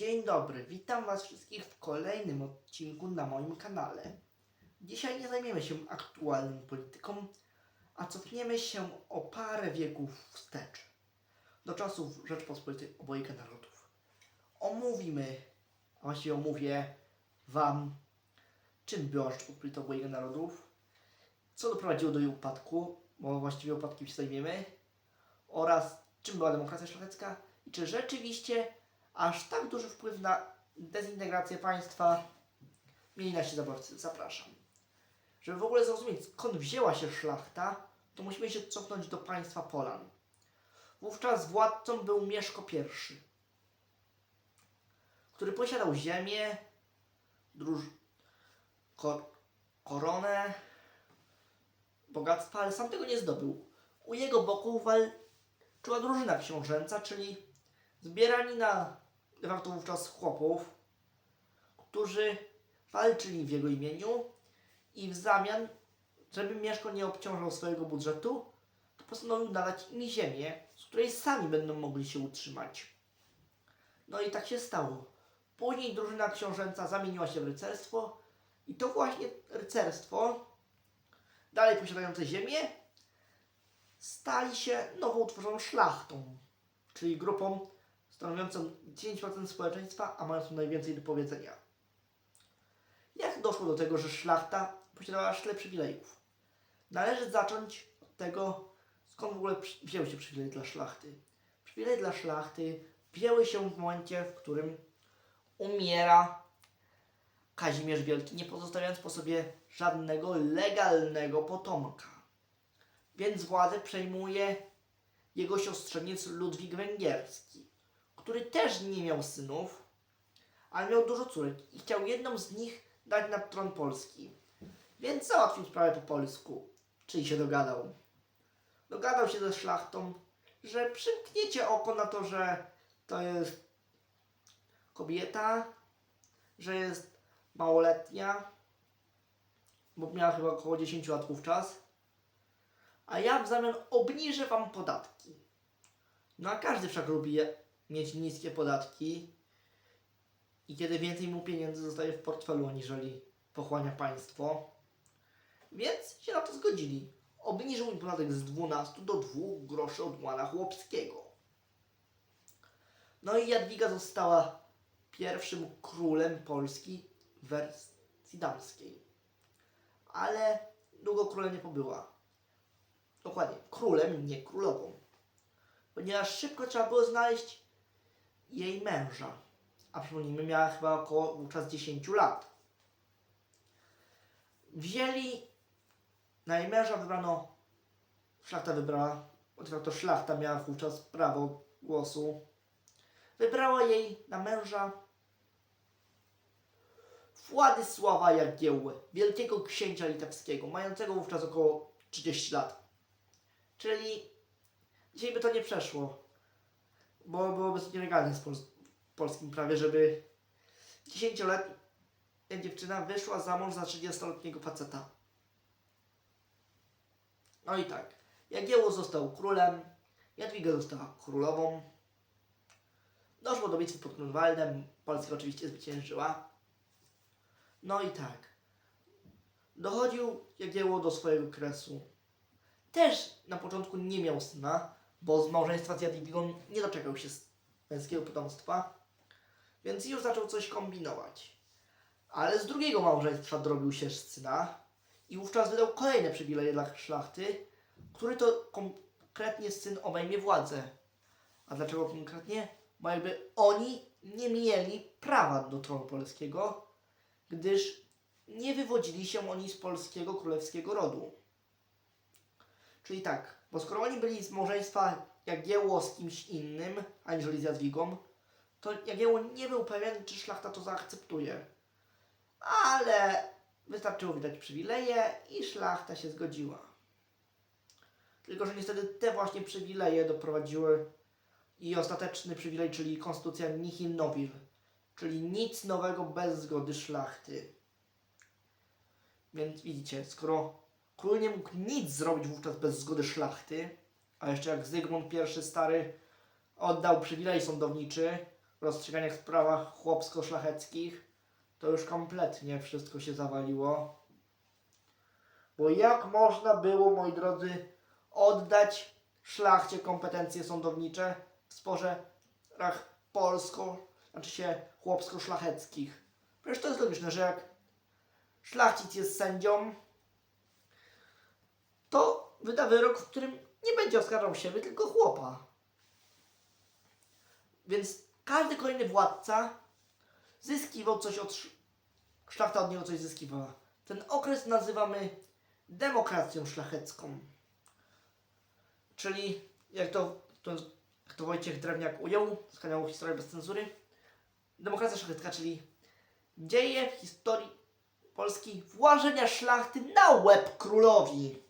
Dzień dobry, witam Was wszystkich w kolejnym odcinku na moim kanale. Dzisiaj nie zajmiemy się aktualną polityką, a cofniemy się o parę wieków wstecz, do czasów Rzeczpospolitej obojga narodów. Omówimy, a właściwie omówię Wam, czym była Rzeczpospolita obojga narodów, co doprowadziło do jej upadku, bo właściwie upadkiem się zajmiemy, oraz czym była demokracja szlachecka i czy rzeczywiście aż tak duży wpływ na dezintegrację państwa mieli nasi zaborcy. Zapraszam. Żeby w ogóle zrozumieć, skąd wzięła się szlachta, to musimy się cofnąć do państwa Polan. Wówczas władcą był Mieszko I, który posiadał ziemię, druż... Kor... koronę, bogactwa, ale sam tego nie zdobył. U jego boku walczyła drużyna książęca, czyli zbieranina de facto wówczas chłopów, którzy walczyli w jego imieniu i w zamian, żeby Mieszko nie obciążał swojego budżetu, to postanowił dawać im ziemię, z której sami będą mogli się utrzymać. No i tak się stało. Później drużyna książęca zamieniła się w rycerstwo i to właśnie rycerstwo, dalej posiadające ziemię, stali się nowo utworzoną szlachtą, czyli grupą stanowiącą 10% społeczeństwa, a mającą najwięcej do powiedzenia. Jak doszło do tego, że szlachta posiadała aż tyle przywilejów? Należy zacząć od tego, skąd w ogóle wzięły się przywileje dla szlachty. Przywileje dla szlachty wzięły się w momencie, w którym umiera Kazimierz Wielki, nie pozostawiając po sobie żadnego legalnego potomka. Więc władzę przejmuje jego siostrzeniec Ludwik Węgierski, który też nie miał synów, ale miał dużo córek i chciał jedną z nich dać na tron Polski. Więc załatwił sprawę po polsku, czyli się dogadał. Dogadał się ze szlachtą, że przymkniecie oko na to, że to jest kobieta, że jest małoletnia, bo miała chyba około 10 lat wówczas, a ja w zamian obniżę wam podatki. No a każdy wszak lubi mieć niskie podatki i kiedy więcej mu pieniędzy zostaje w portfelu, aniżeli pochłania państwo. Więc się na to zgodzili. Obniżył im podatek z 12 do 2 groszy od łana chłopskiego. No i Jadwiga została pierwszym królem Polski w wersji damskiej. Ale długo królem nie pobyła. Dokładnie, królem, nie królową. Ponieważ szybko trzeba było znaleźć jej męża. A przypomnijmy, miała chyba około wówczas 10 lat. Wzięli na jej męża wybrano, szlachta wybrała, bo to szlachta miała wówczas prawo głosu. Wybrała jej na męża Władysława Jagiełły, wielkiego księcia litewskiego, mającego wówczas około 30 lat. Czyli dzisiaj by to nie przeszło, bo byłoby to nielegalne w pols- w polskim prawie, żeby 10-letnia dziewczyna wyszła za mąż za 30-letniego faceta. No i tak, Jagiełło został królem, Jadwiga została królową. Doszło do bitwy pod Grunwaldem, Polska oczywiście zwyciężyła. No i tak, dochodził Jagiełło do swojego kresu. Też na początku nie miał syna, bo z małżeństwa z Jadwigą nie doczekał się męskiego potomstwa, więc już zaczął coś kombinować. Ale z drugiego małżeństwa dorobił się syna i wówczas wydał kolejne przywileje dla szlachty, który to konkretnie syn obejmie władzę. A dlaczego konkretnie? Bo jakby oni nie mieli prawa do tronu polskiego, gdyż nie wywodzili się oni z polskiego królewskiego rodu. Czyli tak, bo skoro oni byli z małżeństwa Jagiełło z kimś innym, aniżeli z Jadwigą, to Jagiełło nie był pewien, czy szlachta to zaakceptuje. Ale wystarczyło wydać przywileje i szlachta się zgodziła. Tylko, że niestety te właśnie przywileje doprowadziły i ostateczny przywilej, czyli konstytucja Nihil Novil, czyli nic nowego bez zgody szlachty. Więc widzicie, skoro król nie mógł nic zrobić wówczas bez zgody szlachty, a jeszcze jak Zygmunt I stary oddał przywilej sądowniczy, rozstrzygania w sprawach chłopsko-szlacheckich, to już kompletnie wszystko się zawaliło. Bo jak można było, moi drodzy, oddać szlachcie kompetencje sądownicze w sporach polsko, znaczy się chłopsko-szlacheckich? Przecież to jest logiczne, że jak szlachcic jest sędzią, to wyda wyrok, w którym nie będzie oskarżał siebie, tylko chłopa. Więc każdy kolejny władca zyskiwał coś od sz- szlachta od niego coś zyskiwała. Ten okres nazywamy demokracją szlachecką. Czyli jak to, to, jak to Wojciech Drewniak ujął z kanału Historia bez cenzury, demokracja szlachecka, czyli dzieje w historii Polski włażenia szlachty na łeb królowi.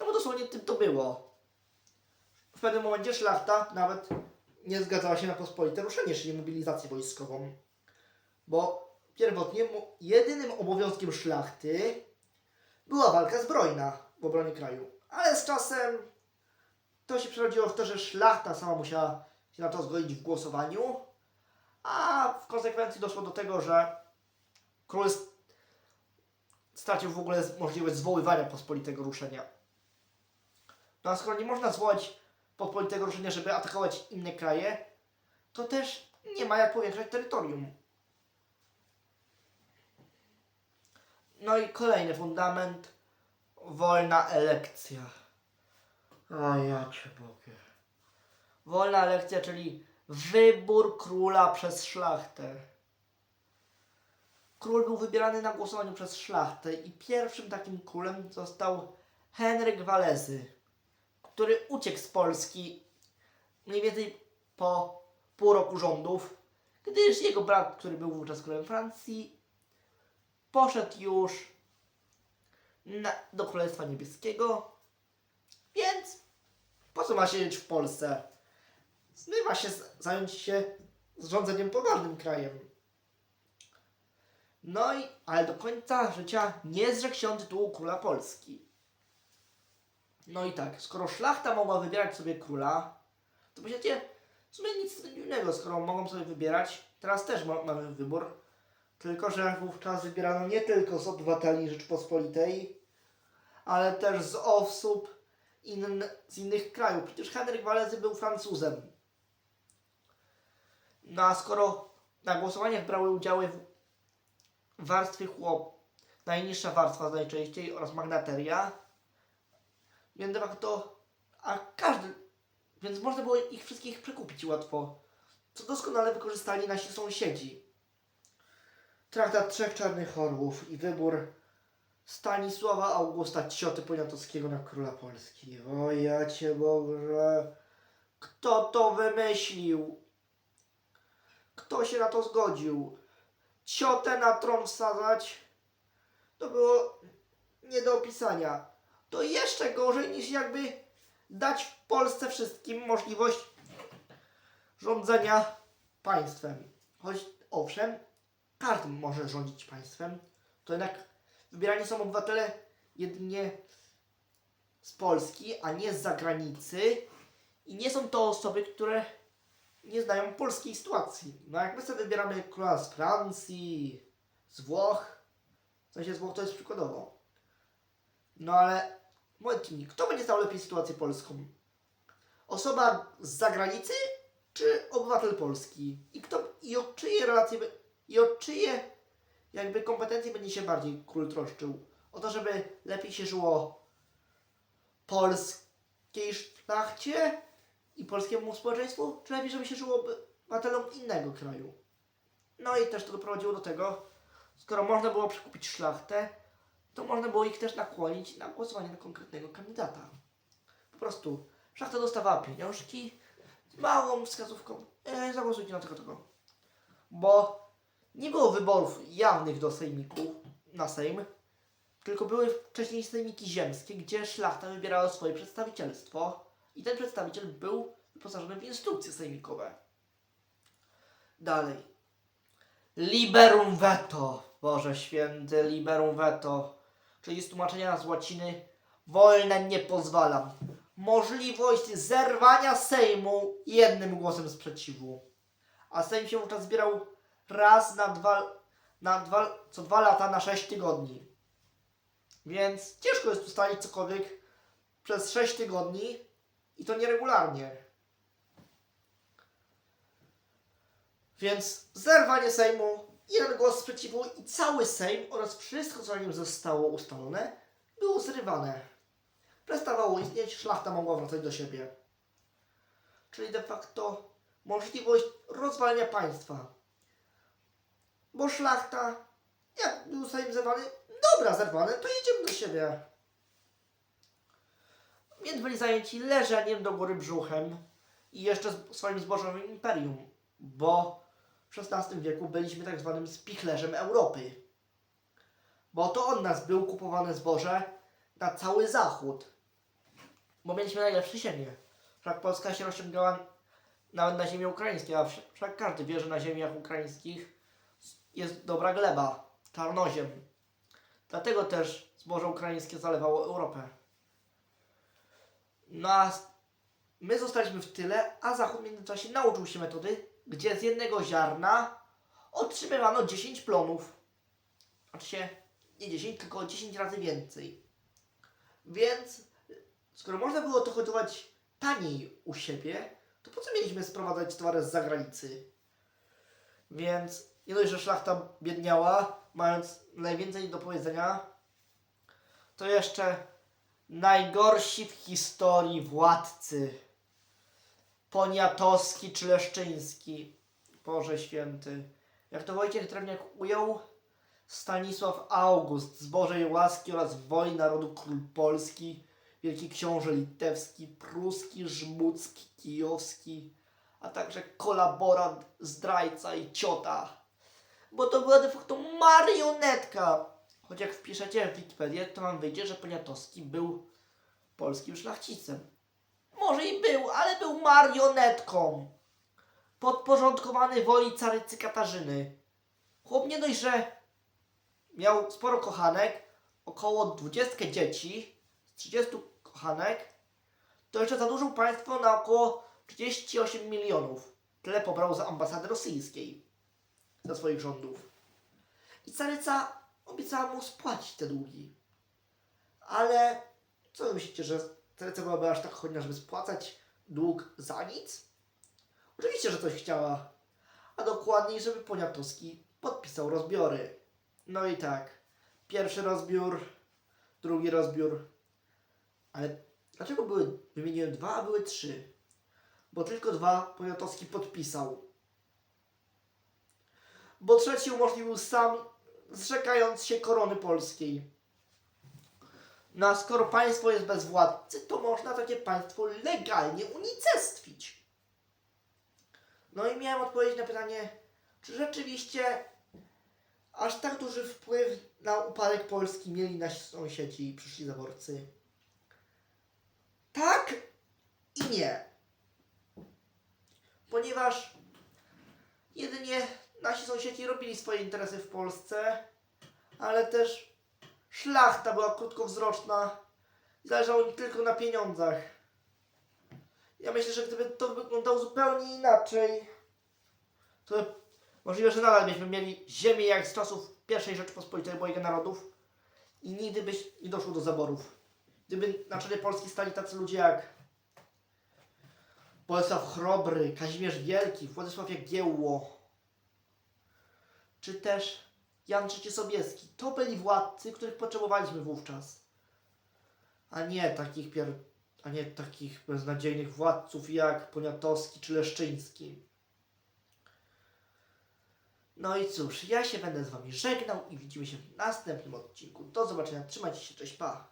No bo dosłownie tym to było. W pewnym momencie szlachta nawet nie zgadzała się na pospolite ruszenie, czyli mobilizację wojskową. Bo pierwotnie jedynym obowiązkiem szlachty była walka zbrojna w obronie kraju. Ale z czasem to się przerodziło w to, że szlachta sama musiała się na to zgodzić w głosowaniu, a w konsekwencji doszło do tego, że król stracił w ogóle możliwość zwoływania pospolitego ruszenia. No skoro nie można zwołać pospolitego ruszenia, żeby atakować inne kraje, to też nie ma jak powiększać terytorium. No i kolejny fundament. Wolna elekcja. A ja cię. Wolna elekcja, czyli wybór króla przez szlachtę. Król był wybierany na głosowaniu przez szlachtę i pierwszym takim królem został Henryk Walezy, który uciekł z Polski mniej więcej po pół roku rządów, gdyż jego brat, który był wówczas królem Francji, poszedł już na, do Królestwa Niebieskiego, więc po co ma siedzieć w Polsce? Zmywa się zająć się rządzeniem poważnym krajem. No i, ale do końca życia nie zrzekł się tytułu króla Polski. No i tak, skoro szlachta mogła wybierać sobie króla, to myślicie, w sumie nic dziwnego, skoro mogą sobie wybierać, teraz też ma, mamy wybór, tylko że wówczas wybierano nie tylko z obywateli Rzeczpospolitej, ale też z osób in, z innych krajów. Przecież Henryk Walezy był Francuzem. No a skoro na głosowaniach brały udziały warstwy chłop, najniższa warstwa najczęściej oraz magnateria, więc de facto, a każdy, więc można było ich wszystkich przekupić łatwo, co doskonale wykorzystali nasi sąsiedzi. Traktat Trzech Czarnych Orłów i wybór Stanisława Augusta Cioty Poniatowskiego na króla Polski. O ja cię Boże, kto to wymyślił? Kto się na to zgodził? Ciotę na tron wsadzać? To było nie do opisania. To jeszcze gorzej niż jakby dać w Polsce wszystkim możliwość rządzenia państwem. Choć owszem, każdy może rządzić państwem, to jednak wybierani są obywatele jedynie z Polski, a nie z zagranicy i nie są to osoby, które nie znają polskiej sytuacji. No jak my sobie wybieramy króla z Francji, z Włoch, w sensie z Włoch to jest przykładowo. No ale powiedzcie mi, kto będzie znał lepiej sytuację polską? Osoba z zagranicy czy obywatel polski? I kto i o czyje relacje i o czyje jakby kompetencje będzie się bardziej król troszczył? O to, żeby lepiej się żyło polskiej szlachcie i polskiemu społeczeństwu, czy lepiej, żeby się żyło obywatelom innego kraju? No i też to doprowadziło do tego, skoro można było przekupić szlachtę, to można było ich też nakłonić na głosowanie na konkretnego kandydata. Po prostu szlachta dostawała pieniążki z małą wskazówką, e, zagłosujcie na tego, tego. Bo nie było wyborów jawnych do sejmiku, na sejm, tylko były wcześniej sejmiki ziemskie, gdzie szlachta wybierała swoje przedstawicielstwo i ten przedstawiciel był wyposażony w instrukcje sejmikowe. Dalej. Liberum veto. Boże święty, liberum veto. Czyli z tłumaczenia z łaciny wolne nie pozwalam. Możliwość zerwania Sejmu jednym głosem sprzeciwu. a Sejm się wówczas zbierał raz na dwa, na dwa, co dwa lata na 6 tygodni. Więc ciężko jest ustalić cokolwiek przez 6 tygodni i to nieregularnie. Więc zerwanie Sejmu, jeden głos sprzeciwu i cały Sejm oraz wszystko, co na nim zostało ustalone, było zrywane. Przestawało istnieć, szlachta mogła wracać do siebie. Czyli de facto możliwość rozwalenia państwa. Bo szlachta, jak był Sejm zerwany, dobra, zerwany, to jedziemy do siebie. Więc byli zajęci leżeniem do góry brzuchem i jeszcze swoim zbożowym imperium, bo w XVI wieku byliśmy tak zwanym spichlerzem Europy. Bo to od nas był kupowane zboże na cały zachód. Bo mieliśmy najlepsze ziemię. Wszak Polska się rozciągała nawet na ziemię ukraińską, a wsz- wszak każdy wie, że na ziemiach ukraińskich jest dobra gleba, czarnoziem. Dlatego też zboże ukraińskie zalewało Europę. No a my zostaliśmy w tyle, a Zachód w międzyczasie nauczył się metody, gdzie z jednego ziarna otrzymywano 10 plonów. Znaczy się nie 10, tylko 10 razy więcej. Więc skoro można było to hodować taniej u siebie, to po co mieliśmy sprowadzać towary z zagranicy? Więc nie dość, że szlachta biedniała, mając najwięcej do powiedzenia, to jeszcze najgorsi w historii władcy. Poniatowski czy Leszczyński. Boże święty. Jak to Wojciech Drewniak ujął, Stanisław August z Bożej łaski oraz woli narodu król Polski, wielki książę litewski, pruski, żmudzki, kijowski, a także kolaborant, zdrajca i ciota. Bo to była de facto marionetka. Choć jak wpiszecie w Wikipedię, to wam wyjdzie, że Poniatowski był polskim szlachcicem. Może i był, ale był marionetką. Podporządkowany woli carycy Katarzyny. Chłop nie dość, że miał sporo kochanek, około 20 dzieci, z 30 kochanek, to jeszcze zadłużył państwo na około 38 milionów. Tyle pobrał za ambasady rosyjskiej za swoich rządów. I caryca obiecała mu spłacić te długi. Ale co wy myślicie, że caryca byłaby aż tak chodna, żeby spłacać dług za nic? Oczywiście, że coś chciała. A dokładniej, żeby Poniatowski podpisał rozbiory. No i tak. Pierwszy rozbiór, drugi rozbiór. Ale dlaczego były, wymieniłem dwa, a były trzy? Bo tylko dwa Poniatowski podpisał. Bo trzeci umożliwił sam, zrzekając się korony polskiej. No a skoro państwo jest bez władcy, to można takie państwo legalnie unicestwić. No i miałem odpowiedzieć na pytanie, czy rzeczywiście aż tak duży wpływ na upadek Polski mieli nasi sąsiedzi i przyszli zaborcy? Tak i nie. Ponieważ jedynie nasi sąsiedzi robili swoje interesy w Polsce, ale też szlachta była krótkowzroczna i zależało im tylko na pieniądzach. Ja myślę, że gdyby to wyglądało zupełnie inaczej, to możliwe, że nadal byśmy mieli ziemię jak z czasów pierwszej Rzeczypospolitej obojga narodów i nigdy by nie doszło do zaborów. Gdyby na czele Polski stali tacy ludzie jak Bolesław Chrobry, Kazimierz Wielki, Władysław Jagiełło, czy też Jan III Sobieski. To byli władcy, których potrzebowaliśmy wówczas. A nie takich pier... a nie takich beznadziejnych władców jak Poniatowski czy Leszczyński. No i cóż, ja się będę z Wami żegnał i widzimy się w następnym odcinku. Do zobaczenia, trzymajcie się, cześć, pa!